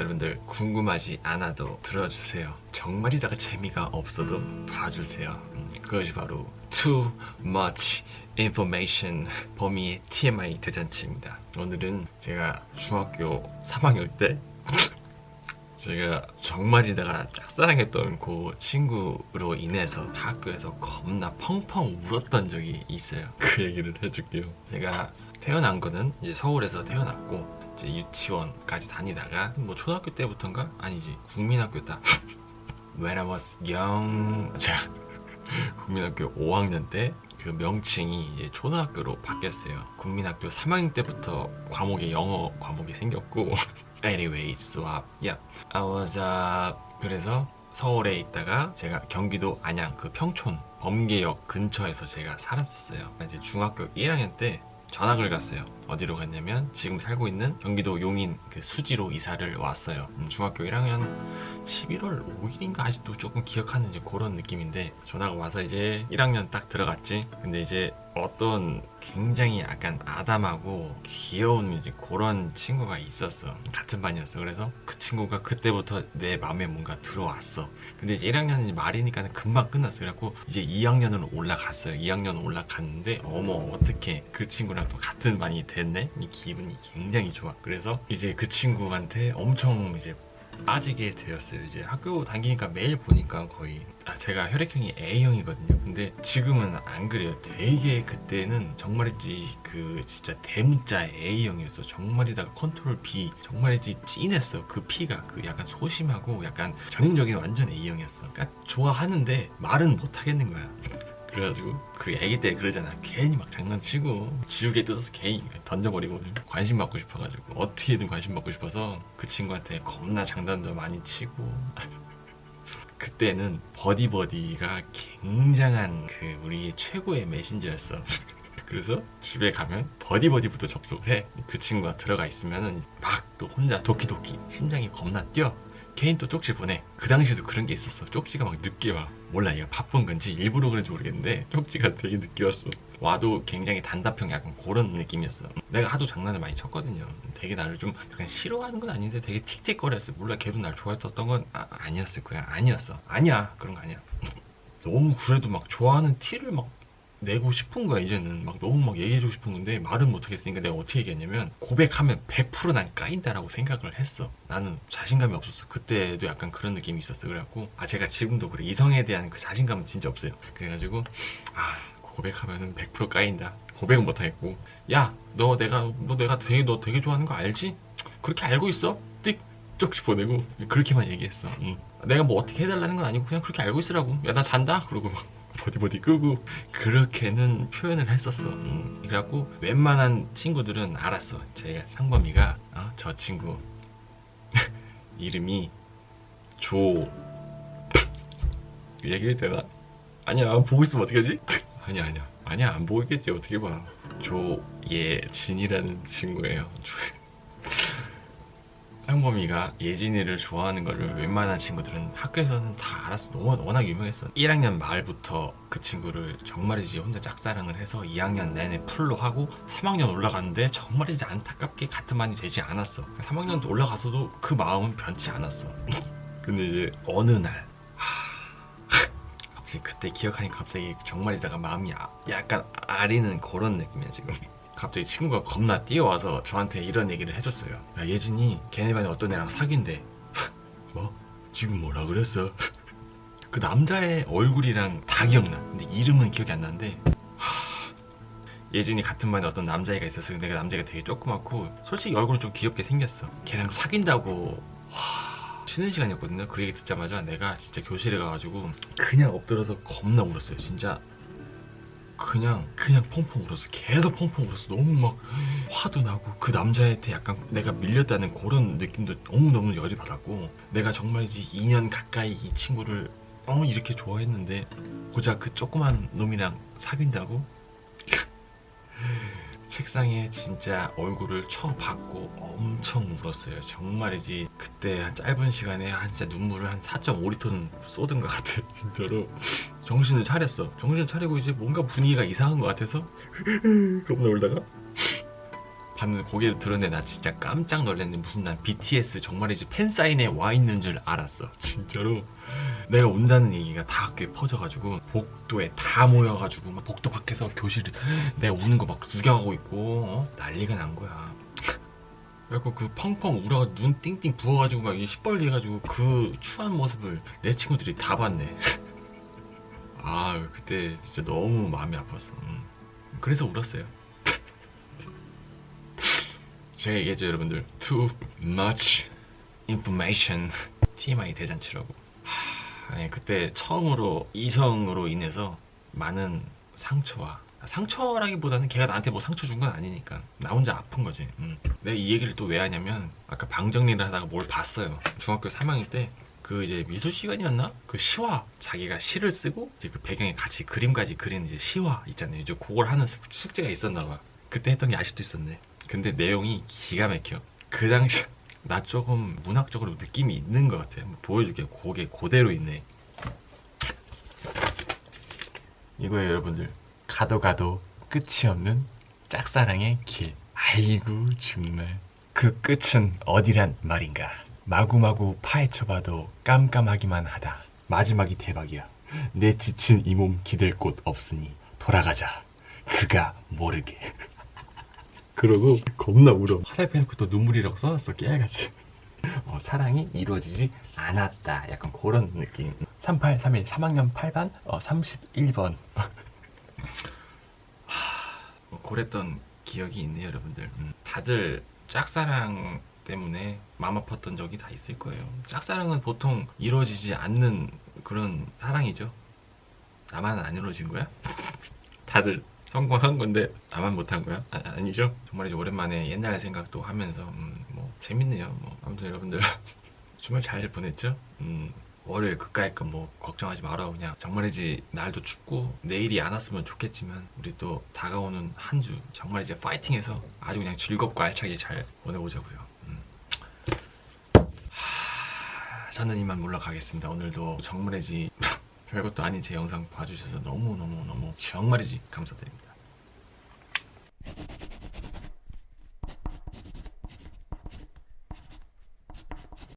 여러분들 궁금하지 않아도 들어주세요. 정말이다가 재미가 없어도 봐주세요. 음, 그것이 바로 too much information 범위의 TMI 대잔치입니다. 오늘은 제가 중학교 3학년 때 제가 정말이다가 짝사랑했던 그 친구로 인해서 학교에서 겁나 펑펑 울었던 적이 있어요. 그 얘기를 해줄게요. 제가 태어난 거는 이제 서울에서 태어났고 이제 유치원까지 다니다가 뭐 초등학교 때부터인가 아니지 국민학교 다 When I was young 제가 국민학교 5학년 때그 명칭이 이제 초등학교로 바뀌었어요. 국민학교 3학년 때부터 과목에 영어 과목이 생겼고 Anyway, swap. Yeah. I was uh, 그래서 서울에 있다가 제가 경기도 안양 그 평촌 범계역 근처에서 제가 살았었어요. 이제 중학교 1학년 때 전학을 갔어요. 어디로 갔냐면 지금 살고 있는 경기도 용인 그 수지로 이사를 왔어요. 음, 중학교 1학년 11월 5일인가 아직도 조금 기억하는 이제 그런 느낌인데 전화가 와서 이제 1학년 딱 들어갔지. 근데 이제 어떤 굉장히 약간 아담하고 귀여운 이제 그런 친구가 있었어. 같은 반이었어. 그래서 그 친구가 그때부터 내 마음에 뭔가 들어왔어. 근데 이제 1학년이 말이니까 금방 끝났어. 그래갖고 이제 2학년으로 올라갔어요. 2학년 올라갔는데 어머 어떻게 그 친구랑 또 같은 반이 됐네? 이 기분이 굉장히 좋아. 그래서 이제 그 친구한테 엄청 이제 빠지게 되었어요. 이제 학교 다니니까 매일 보니까 거의 아, 제가 혈액형이 A형이거든요. 근데 지금은 안 그래요. 되게 그때는 정말이지 그 진짜 대문자 A형이었어. 정말이다가 컨트롤 B 정말이지 찐했어. 그 P가 그 약간 소심하고 약간 전형적인 완전 A형이었어. 그러니까 좋아하는데 말은 못 하겠는 거야. 그래가지고 그 애기 때 그러잖아. 괜히 막 장난치고 지우개 뜯어서 괜히 던져버리고 관심 받고 싶어가지고 어떻게든 관심 받고 싶어서 그 친구한테 겁나 장난도 많이 치고. 그때는 버디버디가 굉장한 그 우리의 최고의 메신저였어. 그래서 집에 가면 버디버디부터 접속을 해 그 친구가 들어가 있으면은 막또 혼자 도끼도끼 심장이 겁나 뛰어 개인 또 쪽지 보내. 그 당시에도 그런 게 있었어. 쪽지가 막 늦게 와. 몰라, 얘가 바쁜 건지 일부러 그런지 모르겠는데 쪽지가 되게 늦게 왔어. 와도 굉장히 단답형 약간 그런 느낌이었어. 내가 하도 장난을 많이 쳤거든요. 되게 나를 좀 약간 싫어하는 건 아닌데 되게 틱틱거렸어. 몰라, 걔도 날 좋아했었던 건 아, 아니었을 거야. 아니었어. 아니야. 그런 거 아니야. 너무 그래도 막 좋아하는 티를 막 내고 싶은 거야. 이제는 막 너무 막 얘기해주고 싶은 건데 말은 못하겠으니까 내가 어떻게 얘기했냐면 고백하면 100%난 까인다라고 생각을 했어. 나는 자신감이 없었어. 그때도 약간 그런 느낌이 있었어. 그래갖고 아 제가 지금도 그래. 이성에 대한 그 자신감은 진짜 없어요. 그래가지고 아 고백하면은 100% 까인다. 고백은 못하겠고 야 너 내가 너 내가 되게 너 되게 좋아하는 거 알지? 그렇게 알고 있어? 띡 쪽지 보내고 그렇게만 얘기했어. 응. 내가 뭐 어떻게 해달라는 건 아니고 그냥 그렇게 알고 있으라고. 야 나 잔다. 그러고 막 버디버디 끄고 그렇게는 표현을 했었어. 음. 그래갖고 웬만한 친구들은 알았어. 제가 상범이가 어, 저 친구 이름이 조 얘기해도 되나? 아니야 보고 있으면 어떡하지? 아니야 아니야 아니야 안 보고 있겠지 어떻게 봐 조예진이라는 친구예요 상범이가 예진이를 좋아하는 거를 웬만한 친구들은 학교에서는 다 알았어. 너무 워낙 유명했어. 1학년 말부터 그 친구를 정말이지 혼자 짝사랑을 해서 2학년 내내 풀로 하고 3학년 올라갔는데 정말이지 안타깝게 같은 반이 되지 않았어. 3학년 올라가서도 그 마음은 변치 않았어. 근데 이제 어느 날 하... 갑자기 그때 기억하니까 갑자기 정말이다가 마음이 아- 약간 아리는 그런 느낌이야 지금. 갑자기 친구가 겁나 뛰어와서 저한테 이런 얘기를 해줬어요. 야, 예진이 걔네 반에 어떤 애랑 사귄대. 뭐? 지금 뭐라 그랬어? 그 남자의 얼굴이랑 다 기억나. 근데 이름은 기억이 안 나는데. 하, 예진이 같은 반에 어떤 남자애가 있었어. 근데 그 남자애가 되게 조그맣고 솔직히 얼굴은 좀 귀엽게 생겼어. 걔랑 사귄다고 하, 쉬는 시간이었거든요. 그 얘기 듣자마자 내가 진짜 교실에 가가지고 그냥 엎드려서 겁나 울었어요. 진짜 그냥 그냥 펑펑 울었어. 계속 펑펑 울었어. 너무 막 화도 나고 그 남자한테 약간 내가 밀렸다는 그런 느낌도 너무너무 열이 받았고 내가 정말이지 2년 가까이 이 친구를 어 이렇게 좋아했는데 고작 그 조그만 놈이랑 사귄다고 책상에 진짜 얼굴을 쳐박고 엄청 울었어요. 정말이지 그때 한 짧은 시간에 한 진짜 눈물을 한 4.5리터는 쏟은 것 같아. 진짜로 정신을 차렸어. 정신을 차리고 이제 뭔가 분위기가 이상한 것 같아서 겁나 울다가 하는 고개를 들었는데 나 진짜 깜짝 놀랐네. 무슨 난 BTS 정말이지 팬사인회 와 있는 줄 알았어. 진짜로? 내가 운다는 얘기가 다 학교에 퍼져가지고 복도에 다 모여가지고 막 복도 밖에서 교실에 내가 우는 거 막 구경하고 있고 어? 난리가 난 거야. 그래갖고 그 펑펑 울어가 눈 띵띵 부어가지고 막 시뻘리 해가지고 그 추한 모습을 내 친구들이 다 봤네. 아 그때 진짜 너무 마음이 아팠어. 음. 그래서 울었어요 제가 얘기했죠 여러분들 Too much information TMI 대잔치라고 하, 아니, 그때 처음으로 이성으로 인해서 많은 상처와 상처라기보다는 걔가 나한테 뭐 상처 준 건 아니니까 나 혼자 아픈 거지 음. 내가 이 얘기를 또 왜 하냐면 아까 방 정리를 하다가 뭘 봤어요 중학교 3학년 때 그 이제 미술 시간이었나? 그 시화 자기가 시를 쓰고 이제 그 배경에 같이 그림까지 그리는 이제 시화 있잖아요. 이제 그걸 하는 숙제가 있었나 봐. 그때 했던 게 아직도 있었네. 근데 내용이 기가 막혀. 그 당시 나 조금 문학적으로 느낌이 있는 것 같아. 한번 보여줄게. 그게 그대로 있네. 이거예요, 여러분들. 가도 가도 끝이 없는 짝사랑의 길. 아이고 정말. 그 끝은 어디란 말인가? 마구마구 파헤쳐봐도 깜깜하기만 하다. 마지막이 대박이야. 내 지친 이 몸 기댈 곳 없으니 돌아가자. 그가 모르게. 그러고 겁나 울어. 화살표 해놓고 또 눈물이라고 써놨어. 깨알같이. 어, 사랑이 이루어지지 않았다. 약간 그런 느낌. 3831 3학년 8반 어, 31번. 뭐 그랬던 기억이 있네요, 여러분들. 음, 다들 짝사랑 때문에 마음 아팠던 적이 다 있을 거예요. 짝사랑은 보통 이루어지지 않는 그런 사랑이죠. 나만 안 이루어진 거야? 다들 성공한 건데 나만 못한 거야? 아, 니죠 정말 이제 오랜만에 옛날 생각도 하면서 음, 뭐 재밌네요. 뭐 아무튼 여러분들 주말 잘 보냈죠? 음, 월요일 그까이 거뭐 걱정하지 마라 그냥 정말이지 날도 춥고 내일이 안 왔으면 좋겠지만 우리 또 다가오는 한 주 정말 이제 파이팅해서 아주 그냥 즐겁고 알차게 잘 보내보자고요. 음. 하, 저는 이만 물러가겠습니다. 오늘도 정말이지 별것도 아닌 제 영상 봐주셔서 너무너무너무 정말이지 감사드립니다.